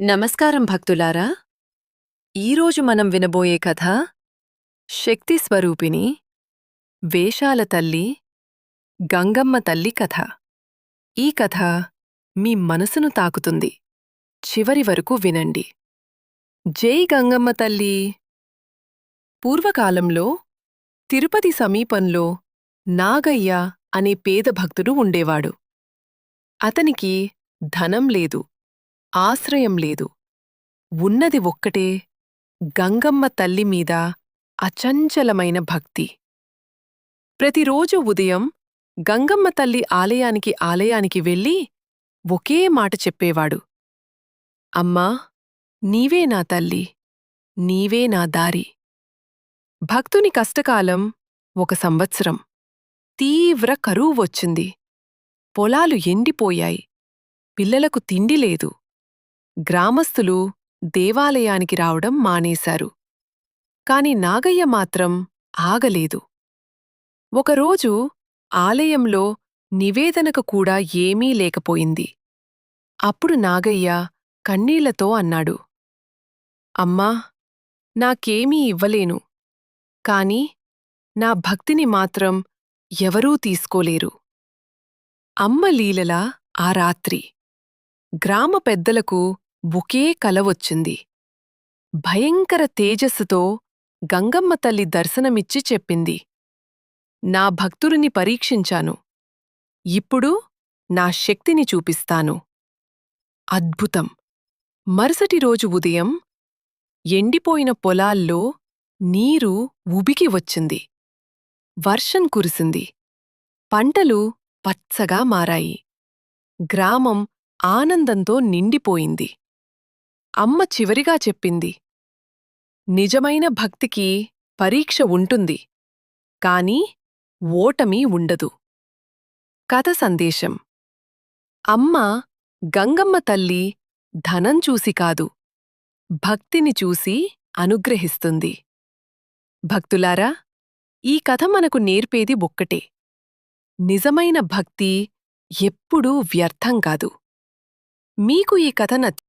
నమస్కారం భక్తులారా. ఈరోజు మనం వినబోయే కథ శక్తి స్వరూపిణి వేషాల తల్లి గంగమ్మ తల్లి కథ. ఈ కథ మీ మనసును తాకుతుంది. చివరి వరకు వినండి. జై గంగమ్మ తల్లి! పూర్వకాలంలో తిరుపతి సమీపంలో నాగయ్య అనే పేద భక్తుడు ఉండేవాడు. అతనికి ధనం లేదు. ఆశ్రయం లేదు. ఉన్నది ఒక్కటే గంగమ్మ తల్లి మీద అచంచలమైన భక్తి. ప్రతిరోజు ఉదయం గంగమ్మ తల్లి ఆలయానికి ఆలయానికి వెళ్ళి ఒకే మాట చెప్పేవాడు. అమ్మా నీవే నా తల్లి నీవే నా దారి. భక్తుని కష్టకాలం ఒక సంవత్సరం. తీవ్ర కరువు వచ్చింది. పొలాలు ఎండిపోయాయి. పిల్లలకు తిండి లేదు. గ్రామస్థులు దేవాలయానికి రావడం మానేశారు. కాని నాగయ్య మాత్రం ఆగలేదు. ఒకరోజు ఆలయంలో నివేదనకు కూడా ఏమీ లేకపోయింది. అప్పుడు నాగయ్య కన్నీళ్ళతో అన్నాడు. అమ్మా నాకేమీ ఇవ్వలేను. కాని నా భక్తిని మాత్రం ఎవరూ తీసుకోలేరు. అమ్మ లీలలా ఆ రాత్రి గ్రామ పెద్దలకు ఒకే కల వచ్చింది భయంకర తేజస్సుతో గంగమ్మ తల్లి దర్శనమిచ్చి చెప్పింది. నా భక్తుడిని పరీక్షించాను. ఇప్పుడు నా శక్తిని చూపిస్తాను. అద్భుతం! మరుసటి రోజు ఉదయం ఎండిపోయిన పొలాల్లో నీరు ఉబికి వచ్చింది. వర్షం కురిసింది. పంటలు పచ్చగా మారాయి. గ్రామం ఆనందంతో నిండిపోయింది. అమ్మ చివరిగా చెప్పింది. నిజమైన భక్తికి పరీక్ష ఉంటుంది. కాని ఓటమి ఉండదు. కథ సందేశం. అమ్మ గంగమ్మ తల్లి ధనం చూసి కాదు. భక్తిని చూసి అనుగ్రహిస్తుంది. భక్తులారా ఈ కథ మనకు నేర్పేది ఒక్కటే. నిజమైన భక్తి ఎప్పుడూ వ్యర్థం కాదు. మీకు ఈ కథ నచ్చ